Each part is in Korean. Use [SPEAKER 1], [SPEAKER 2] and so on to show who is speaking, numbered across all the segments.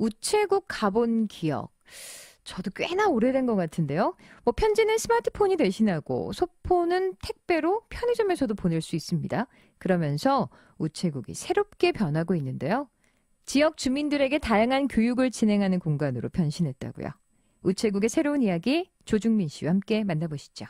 [SPEAKER 1] 우체국 가본 기억. 저도 꽤나 오래된 것 같은데요. 뭐 편지는 스마트폰이 대신하고 소포는 택배로 편의점에서도 보낼 수 있습니다. 그러면서 우체국이 새롭게 변하고 있는데요. 지역 주민들에게 다양한 교육을 진행하는 공간으로 변신했다고요. 우체국의 새로운 이야기 조중민 씨와 함께 만나보시죠.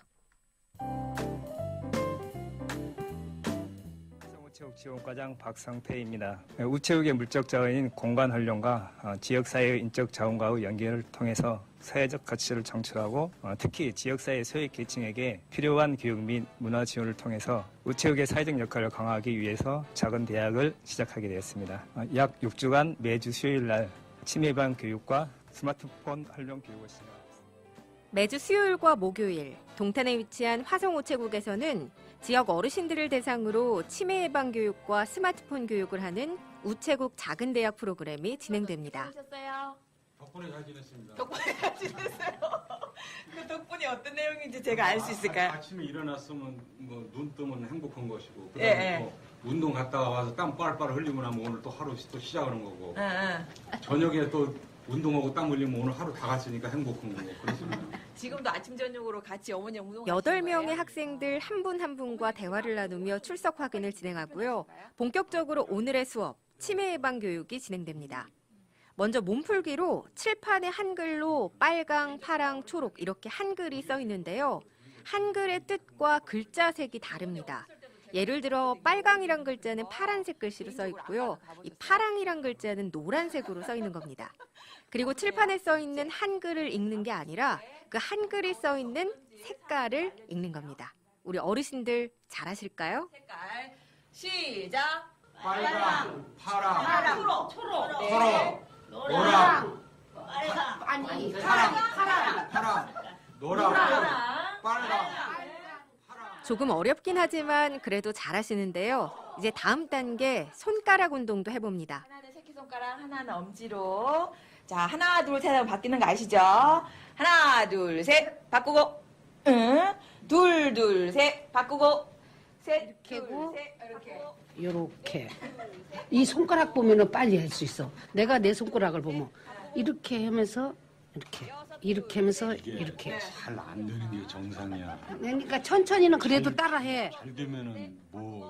[SPEAKER 2] 지원과장 박성태입니다. 우체국의 물적 자원인 공간 활용과 어, 지역사회의 인적 자원과의 연계를 통해서 사회적 가치를 창출하고 어, 특히 지역사회 소외 계층에게 필요한 교육 및 문화 지원을 통해서 우체국의 사회적 역할을 강화하기 위해서 작은 대학을 시작하게 되었습니다. 어, 약 6주간 매주 수요일 날 치매 예방 교육과 스마트폰 활용 교육을 시작합니다.
[SPEAKER 3] 매주 수요일과 목요일 동탄에 위치한 화성우체국에서는 지역 어르신들을 대상으로 치매 예방 교육과 스마트폰 교육을 하는 우체국 작은 대학 프로그램이 진행됩니다.
[SPEAKER 4] 덕분에 잘 지냈습니다.
[SPEAKER 5] 덕분에 잘 지냈어요. 그 덕분에 어떤 내용인지 제가 알 수 있을까요?
[SPEAKER 4] 아, 아침에 일어났으면 뭐 눈 뜨면 행복한 것이고
[SPEAKER 5] 예,
[SPEAKER 4] 그다음에
[SPEAKER 5] 예.
[SPEAKER 4] 또 운동 갔다가 와서 땀 빨빨 흘리고 나면 오늘 또 하루 또 시작하는 거고
[SPEAKER 5] 응, 응.
[SPEAKER 4] 저녁에 또 운동하고 땀 흘리면 오늘 하루 다 갔으니까 행복한 거고 그렇습니다.
[SPEAKER 5] 지금도 아침 저녁으로 같이 어머니 운동.
[SPEAKER 3] 여덟 명의 학생들 한 분 한 분과 대화를 나누며 출석 확인을 진행하고요. 본격적으로 오늘의 수업 치매 예방 교육이 진행됩니다. 먼저 몸풀기로 칠판에 한글로 빨강, 파랑, 초록 이렇게 한글이 써 있는데요. 한글의 뜻과 글자 색이 다릅니다. 예를 들어 빨강이란 글자는 파란색 글씨로 써 있고요. 이 파랑이란 글자는 노란색으로 써 있는 겁니다. 그리고 칠판에 써 있는 한글을 읽는 게 아니라 그 한글이 써 있는 색깔을 읽는 겁니다. 우리 어르신들 잘하실까요?
[SPEAKER 5] 색깔. 시작.
[SPEAKER 4] 빨강, 파랑,
[SPEAKER 5] 파랑, 초록, 초록,
[SPEAKER 4] 초록, 노랑,
[SPEAKER 5] 아니
[SPEAKER 4] 파랑, 파랑, 노랑,
[SPEAKER 5] 파랑,
[SPEAKER 4] 빨강.
[SPEAKER 3] 조금 어렵긴 하지만 그래도 잘하시는데요. 이제 다음 단계 손가락 운동도 해봅니다.
[SPEAKER 5] 하나는 새끼손가락, 하나는 엄지로. 자, 하나, 둘, 셋 하면 바뀌는 거 아시죠? 하나, 둘, 셋, 바꾸고. 응. 둘, 둘, 셋, 바꾸고. 셋,
[SPEAKER 6] 이렇게
[SPEAKER 5] 둘,
[SPEAKER 6] 하고.
[SPEAKER 5] 셋, 이렇게.
[SPEAKER 6] 요렇게 이 손가락 보면은 빨리 할 수 있어. 내가 내 손가락을 보면 이렇게 하면서 이렇게 이렇게 하면서 이렇게.
[SPEAKER 4] 잘 안 되는 게 정상이야.
[SPEAKER 6] 그러니까 천천히는 그래도 따라해.
[SPEAKER 4] 잘 되면은 뭐 참,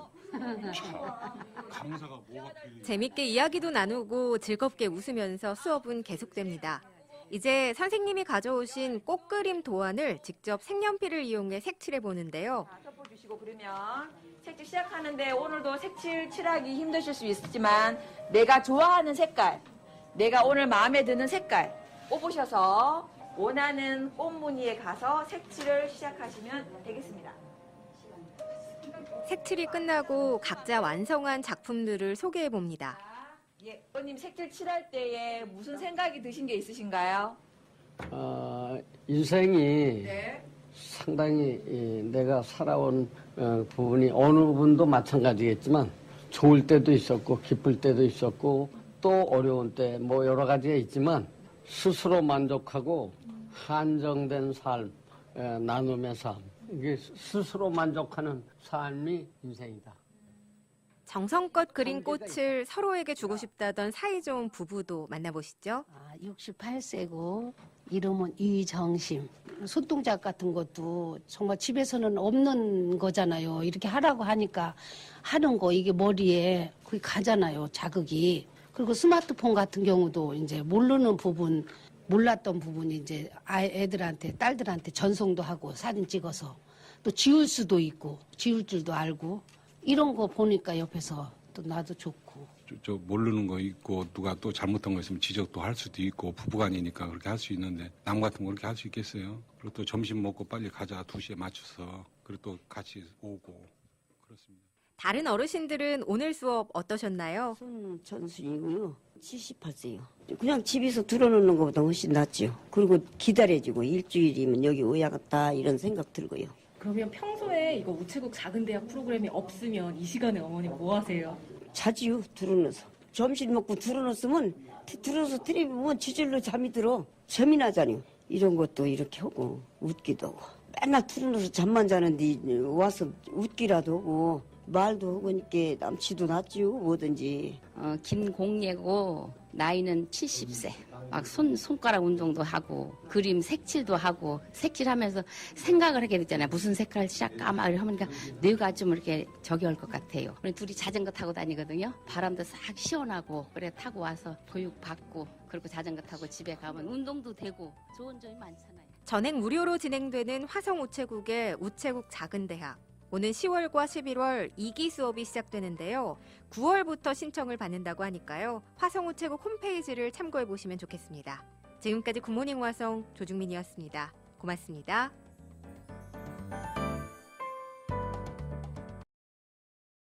[SPEAKER 4] 강사가 뭐가 필요해.
[SPEAKER 3] 재밌게 이야기도 나누고 즐겁게 웃으면서 수업은 계속됩니다. 이제 선생님이 가져오신 꽃그림 도안을 직접 색연필을 이용해 색칠해 보는데요.
[SPEAKER 5] 자, 덮어 주시고 그러면 색칠 시작하는데 오늘도 색칠 칠하기 힘드실 수 있지만 내가 좋아하는 색깔, 내가 오늘 마음에 드는 색깔 뽑으셔서 원하는 꽃 무늬에 가서 색칠을 시작하시면 되겠습니다.
[SPEAKER 3] 색칠이 끝나고 각자 완성한 작품들을 소개해 봅니다.
[SPEAKER 5] 예, 어님 색칠 칠할 때에 무슨 생각이 드신 게 있으신가요?
[SPEAKER 7] 어, 인생이
[SPEAKER 5] 네.
[SPEAKER 7] 상당히 이, 내가 살아온 어, 부분이 어느 분도 마찬가지겠지만 좋을 때도 있었고 기쁠 때도 있었고 또 어려운 때 뭐 여러 가지가 있지만 스스로 만족하고 한정된 삶, 에, 나눔의 삶 이게 스스로 만족하는 삶이 인생이다.
[SPEAKER 3] 정성껏 그린 꽃을 서로에게 주고 싶다던 사이좋은 부부도 만나보시죠.
[SPEAKER 6] 아, 68세고 이름은 이정심. 손동작 같은 것도 정말 집에서는 없는 거잖아요. 이렇게 하라고 하니까 하는 거 이게 머리에 그게 가잖아요. 자극이. 그리고 스마트폰 같은 경우도 이제 모르는 부분 몰랐던 부분이 이제 애들한테 딸들한테 전송도 하고 사진 찍어서 또 지울 수도 있고 지울 줄도 알고 이런 거 보니까 옆에서 또 나도 좋고.
[SPEAKER 4] 저, 저 모르는 거 있고 누가 또 잘못한 거 있으면 지적도 할 수도 있고 부부간이니까 그렇게 할 수 있는데 남 같은 거 그렇게 할 수 있겠어요? 그리고 또 점심 먹고 빨리 가자 2시에 맞춰서. 그리고 또 같이 오고 다.
[SPEAKER 3] 다른 어르신들은 오늘 수업 어떠셨나요?
[SPEAKER 8] 저는 전순이고요. 78세요. 그냥 집에서 들어놓는 것보다 훨씬 낫죠. 그리고 기다려지고 일주일이면 여기 오야겠다 이런 생각 들고요.
[SPEAKER 9] 그러면 평소에 이거 우체국 작은 대학 프로그램이 없으면 이 시간에 어머니 뭐 하세요?
[SPEAKER 8] 자지요 들어놓어서. 점심 먹고 들어놓으면 들어서 텔레비 보면 지질로 잠이 들어. 재미 나잖아요. 이런 것도 이렇게 하고 웃기도 하고. 맨날 틀어놓어서 잠만 자는데 와서 웃기라도 하고 말도 하고 니까 남치도 낫지요 뭐든지.
[SPEAKER 10] 어, 김공예고 나이는 70세. 막 손, 손가락 운동도 하고, 그림 색칠도 하고, 색칠하면서 생각을 하게 됐잖아요. 무슨 색깔 칠할까? 막 이러니까 뇌가 좀 이렇게 저기 할 것 같아요. 우리 둘이 자전거 타고 다니거든요. 바람도 싹 시원하고, 그래 타고 와서 교육 받고, 그리고 자전거 타고 집에 가면 운동도 되고, 좋은 점이 많잖아요.
[SPEAKER 3] 전액 무료로 진행되는 화성 우체국의 우체국 작은 대학. 오는 10월과 11월 2기 수업이 시작되는데요. 9월부터 신청을 받는다고 하니까요. 화성 우 체국 홈페이지를 참고해 보시면 좋겠습니다. 지금까지 굿모닝 화성 조중민이었습니다. 고맙습니다.